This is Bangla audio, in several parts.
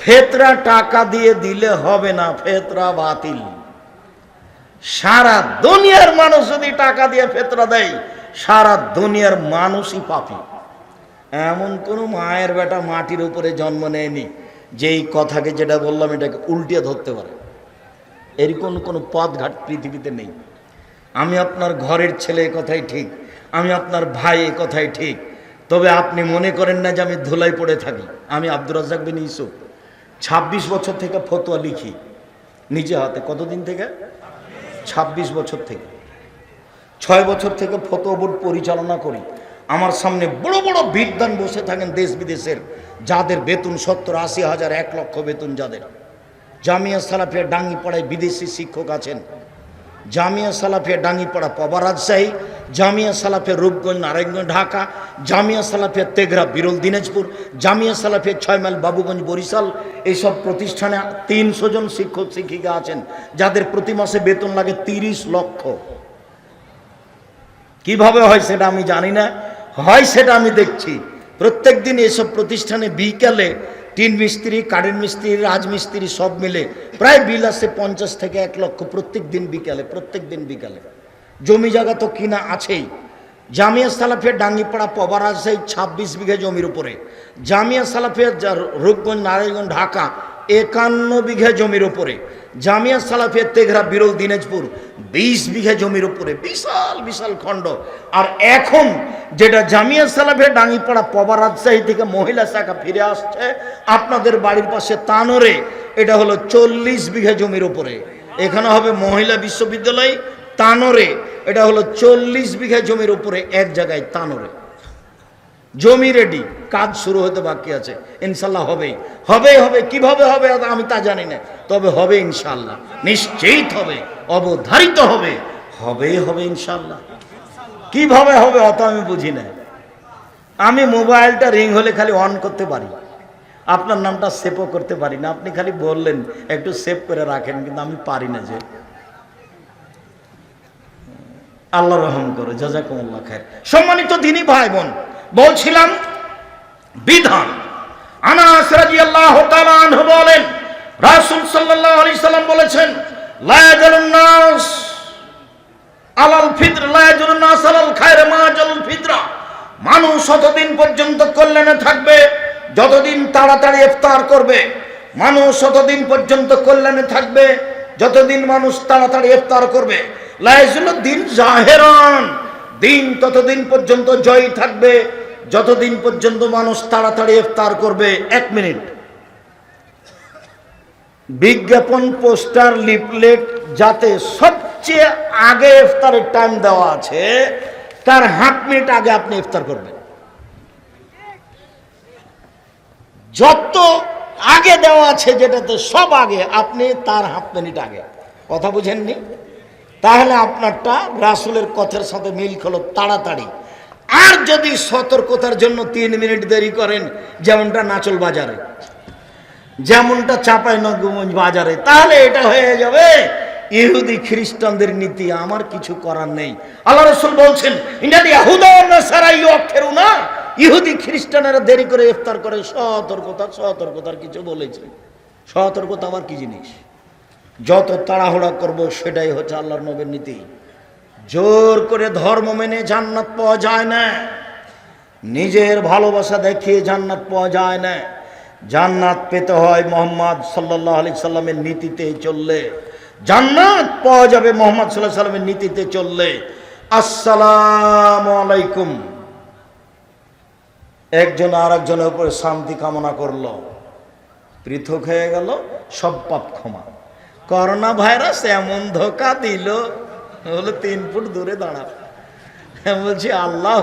ফেতরা টাকা দিয়ে দিলে হবে না, ফেতরা বাতিল। সারা দুনিয়ার মানুষ যদি টাকা দিয়ে ফেতরা দেয়, সারা দুনিয়ার মানুষই পাপি। এমন কোনো মায়ের বেটা মাটির উপরে জন্ম নেয়নি, যেই কথাকে যেটা বললাম, এটাকে উল্টিয়ে ধরতে পারে। এরকম কোনো পথঘাট পৃথিবীতে নেই। আমি আপনার ঘরের ছেলে কথাই ঠিক, আমি আপনার ভাই কথাই ঠিক, তবে আপনি মনে করেন না যে আমি ধুলাই পড়ে থাকি। আমি আব্দুর রাজ্জাক বিন ইউসুফ। ছাব্বিশ বছর থেকে ফতোয়া লিখি, নিজে হাতে, কতদিন থেকে? ছাব্বিশ বছর থেকে। ছয় বছর থেকে ফতোয়া বোর্ড পরিচালনা করি। আমার সামনে বড় বড় বিদ্যান বসে থাকেন দেশ বিদেশের, যাদের বেতন সত্তর, আশি হাজার, এক লক্ষ বেতন যাদের। জামিয়া সালাফিয়া ডাঙ্গিপাড়ায় বিদেশি শিক্ষক আছেন। জামিয়া সালাফিয়া ডাঙ্গিপাড়া পবা রাজশাহী জামিয়া সালাফিয়া রূপগঞ্জ, নারায়ণগঞ্জ, ঢাকা, জামিয়া সালাফিয়া তেঘরা বিরল দিনাজপুর, জামিয়া সালাফিয়া ছয় মাইল বাবুগঞ্জ, বরিশাল, এইসব প্রতিষ্ঠানে তিনশো জন শিক্ষক, শিক্ষিকা আছেন, যাদের প্রতি মাসে বেতন লাগে তিরিশ লক্ষ। কীভাবে হয় সেটা আমি জানি না। হয় সেটা আমি দেখছি। প্রত্যেক দিন এসব প্রতিষ্ঠানে বিকালে টিন মিস্ত্রি কারেন্ট মিস্ত্রি রাজমিস্ত্রি সব মিলে প্রায় বিল আসে পঞ্চাশ থেকে এক লক্ষ প্রত্যেক দিন বিকালে, প্রত্যেক দিন বিকালে। জমি জায়গা তো কিনা আছেই। জামিয়া সালাফিয়া ডাঙ্গিপাড়া পবার আছে ছাব্বিশ বিঘা জমির উপরে। জামিয়া সালাফিয়া রূপগঞ্জ, নারায়ণগঞ্জ, ঢাকা একান্ন বিঘা জমির উপরে। জামিয়া সালাফিয়া, তেঘরা, বিরল, দিনাজপুর বিশ বিঘা জমির উপরে। বিশাল বিশাল খণ্ড। আর এখন যেটা জামিয়া সালাফিয়া ডাঙ্গিপাড়া পবা রাজশাহী থেকে মহিলা শাখা ফিরে আসছে আপনাদের বাড়ির পাশে তানোরে, এটা হলো চল্লিশ বিঘা জমির উপরে। এখানে হবে মহিলা বিশ্ববিদ্যালয় তানোরে, এটা হলো চল্লিশ বিঘা জমির উপরে এক জায়গায় তানোরে। জমি রেডি কাজ শুরু হতে বাকি আছে, ইনশাল্লাহ হবেই। হবে হবে, কীভাবে হবে আমি তা জানি না, তবে হবে ইনশাল্লাহ, নিশ্চিত হবে, অবধারিত হবে, হবেই, হবে ইনশাল্লাহ। কীভাবে হবে অত আমি বুঝি না। আমি মোবাইলটা রিং হলে খালি অন করতে পারি। আপনার নামটা সেভও করতে পারি না, আপনি খালি বললেন, একটু সেভ করে রাখেন, কিন্তু আমি পারি না যে। আল্লাহ রহম করে করো জাজাকুমুল্লাহ খায় সম্মানিত দিনী ভাই বোন বলছিলাম, বিধান। আনাস বলেন বলেছেন আলাল লা মানুষ পর্যন্ত থাকবে, যতদিন তাড়াতাড়ি ইফতার করবে, মানুষ ততদিন পর্যন্ত কল্যাণে থাকবে, যতদিন মানুষ তাড়াতাড়ি ইফতার করবে দিন দিন ততদিন পর্যন্ত জয় থাকবে, যতদিন পর্যন্ত মানুষ তাড়াতাড়ি ইফতার করবে, এক মিনিট। বিজ্ঞাপন, পোস্টার, লিফলেট যাতে সবচেয়ে আগে ইফতারের টাইম দেওয়া আছে, তার হাফ মিনিট আগে আপনি ইফতার করবেন। যত আগে দেওয়া আছে যেটাতে সব আগে, আপনি তার হাফ মিনিট আগে। কথা বুঝেননি? তাহলে আপনারটা রাসুলের কথার সাথে মিল খলো তাড়াতাড়ি। আর যদি সতর্কতার জন্য তিন মিনিট দেরি করেন, যেমনটা নাচল বাজারে, যেমনটা চাপাই নগঞ্জ বাজারে, তাহলে এটা হয়ে যাবে। ইহুদি খ্রিস্টানদের নীতি আমার কিছু করার নেই। আল্লাহ রসুল বলছেন ইহুদি খ্রিস্টানেরা দেরি করে ইফতার করে, সতর্কতা, সতর্কতার কিছু বলেছে। সতর্কতা আমার কি জিনিস? যত তাড়াহুড়া করব সেটাই হচ্ছে আল্লাহর নবের নীতি। জোর করে ধর্ম মেনে জান্নাত পাওয়া যায় না। নিজের ভালোবাসা দেখিয়ে জান্নাত পাওয়া যায় না। জান্নাত পেতে হয় মোহাম্মদ সাল্লাহ আলি সাল্লামের নীতিতে চললে। জান্নাত পাওয়া যাবে মোহাম্মদ সাল্লাহ সাল্লামের নীতিতে চললে। আসসালাম আলাইকুম। একজন আর একজনের উপরে শান্তি কামনা করল। পৃথক হয়ে গেল, সব পাপ ক্ষমা। করোনা ভাইরাস এমন ধোকা দিল, বলে তিন ফুট দূরে দাঁড়া। বলছি, আল্লাহ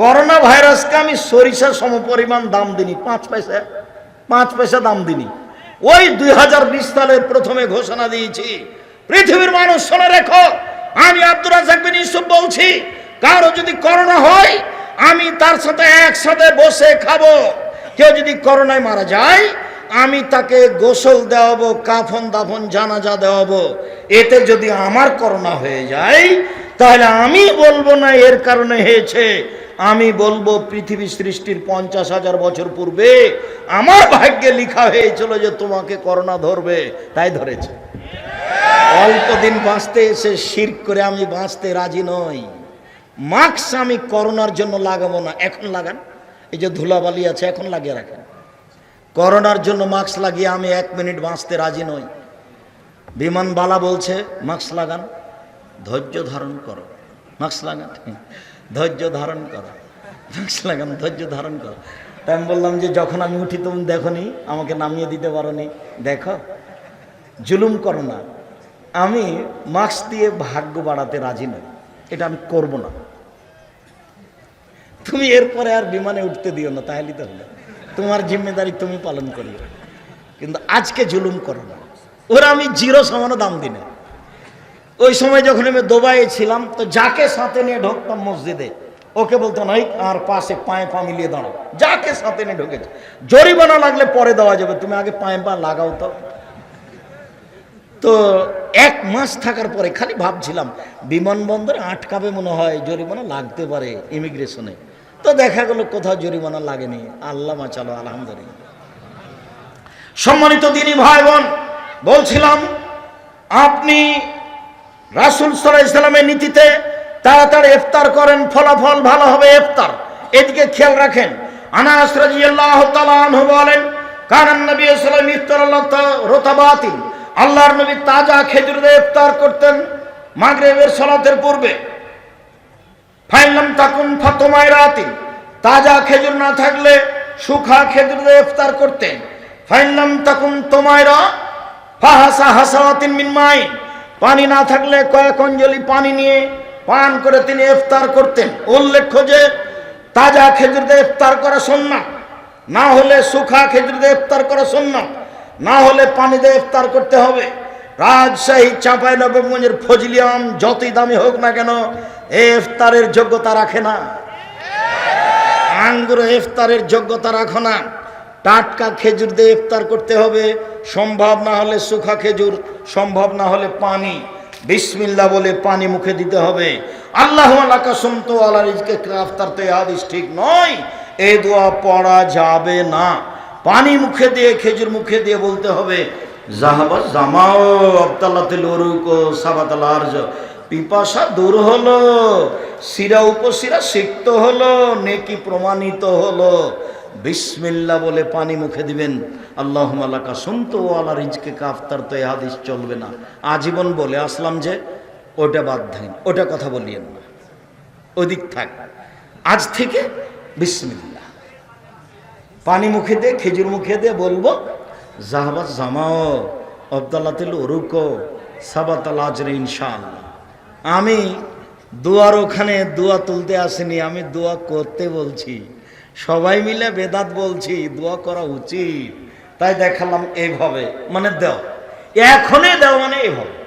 করোনা ভাইরাসকে আমি সরিষা সম পরিমাণ দাম দিনি পাঁচ পয়সা পাঁচ পয়সা দাম দিনি ওই দুই হাজার বিশ সালে প্রথমে ঘোষণা দিয়েছি, পৃথিবীর মানুষ শোনে রেখো, আমি আব্দুর রাজাক বিন ইউসুফ বলছি, কারও যদি করোনা হয়, আমি তার সাথে একসাথে বসে খাব। কেউ যদি করোনায় মারা যায় আমি তাকে গোসল দেওয়াবো, কাফন দাফন, জানাজা দেওয়াবো। এতে যদি আমার করোনা হয়ে যায়, তাহলে আমি বলব না এর কারণে হয়েছে। আমি বলব, পৃথিবী সৃষ্টির পঞ্চাশ হাজার বছর পূর্বে আমার ভাগ্যে লিখা হয়েছিল যে তোমাকে করোনা ধরবে, তাই ধরেছে। অল্প দিন বাঁচতে এসে শির করে আমি বাঁচতে রাজি নই। মাস্ক আমি করোনার জন্য লাগাবো না, এখন লাগান। এই যে ধুলাবালি আছে, এখন লাগিয়ে রাখেন। করোনার জন্য মাস্ক লাগিয়ে আমি এক মিনিট বাঁচতে রাজি নই। বিমানবালা বলছে, মাস্ক লাগান, ধৈর্য ধারণ করো। মাস্ক লাগান, ধৈর্য ধারণ করো। মাস্ক লাগান, ধৈর্য ধারণ করো। তাই আমি বললাম যে, যখন আমি উঠি তুমি দেখো নি আমাকে নামিয়ে দিতে পারো নি দেখো, জুলুম করো না। আমি মাস্ক দিয়ে ভাগ্য বাড়াতে রাজি নই। এটা আমি করব না। তুমি এরপরে আর বিমানে উঠতে দিও না তাহলে তো হলো। তোমার জিম্মেদারি তুমি পালন করিও। কিন্তু আজকে জুলুম করো না। ওরা আমি জিরো সমানো দাম দিনে ওই সময় যখন আমি দুবাইয়ে ছিলাম, তো যাকে সাথে নিয়ে ঢুকতাম মসজিদে, ওকে বলতো নাই আর পাশে পায়ে পা মিলিয়ে দাঁড়াও। যাকে সাথে নিয়ে ঢুকেছে। জরিমানা লাগলে পরে দেওয়া যাবে, তুমি আগে পায়ে পা লাগাও তো। তো এক মাস থাকার পরে খালি ভাবছিলাম, বিমানবন্দরে আটকাবে মনে হয়, জরিমানা লাগতে পারে ইমিগ্রেশনে। তো দেখা গেল কোথাও জরিমানা লাগেনি। আল্লাহ মাচালো আলহামদুলিল্লাহ। সম্মানিত দিনী ভাই বোন বলছিলাম, আপনি রাসুল সাল্লাহ ইসলামের নীতিতে তাড়াতাড়ি ইফতার করেন, ফলাফল ভালো হবে ইফতার। এদিকে খেয়াল রাখেন, আনাস রাদিয়াল্লাহু তাআলা বলেন কানান নবী ওয়াসাল্লাম ইফতার রতাবাতিন আল্লাহর নবী তাজা খেজুর দিয়ে ইফতার করতেন মাগরিবের সালাতের পূর্বে। ফাইলাম তাকুন ফাতমায় রাতিন। তাজা খেজুর না থাকলে সুখা খেজুর ইফতার করতেন। ফাইলাম তাকুন তোমায়রা ফাহাসা হাসাওয়াতিন মিন মাইন। পানি না থাকলে কয়েক অঞ্জলি পানি নিয়ে পান করে তিনি ইফতার করতেন। উল্লেখ্য যে, তাজা খেজুর দিয়ে ইফতার করা সুন্নাত। না হলে সুখা খেজুর দিয়ে ইফতার করা সুন্নাত। না হলে পানি দিয়ে ইফতার করতে হবে। রাজশাহী চাঁপাই নবাবগঞ্জের ফজলিয়াম যতই দামি হোক না কেন এ ইফতারের যোগ্যতা রাখে না। আঙ্গুর ইফতারের যোগ্যতা রাখো না। টাটকা খেজুর দিয়ে ইফতার করতে হবে, সম্ভব না হলে সুখা খেজুর, সম্ভব না হলে পানি। বিসমিল্লা বলে পানি মুখে দিতে হবে। আল্লাহ তো ঠিক নয়। এই দোয়া পড়া যাবে না। পানি মুখে দিয়ে, খেজুর মুখে দিয়ে বলতে হবে জাহাবা জামাও আবতাল্লাতে লরুকো সাবাতাল আর্য পিপাসা দূর হলো, শিরা উপশিরা সিক্ত হলো, নেকি প্রমাণিত হলো। বিসমিল্লা বলে পানি মুখে দিবেন। আল্লাহ মালাকা শুনতো আল্লাহ রিজকে কাফতার তো এ হাদিস চলবে না। আজীবন বলে আসলাম যে, ওটা বাদ দেন, ওটা কথা বলিয়েন না। ওদিক থাক। আজ থেকে বিসমিল্লা পানি মুখে দিয়ে খেজুর মুখে দিয়ে বলব জাহাবাজ জামাও, আবদাল্লাতিল সাবাতাল আজরে ইনশাআল্লাহ। আমি দোয়ার ওখানে দোয়া তুলতে আসিনি, আমি দোয়া করতে বলছি। সবাই মিলে বেদাত বলছি, দোয়া করা উচিত। তাই দেখালাম এইভাবে মানে দেও। এখনই দেও মানে এইভাবে।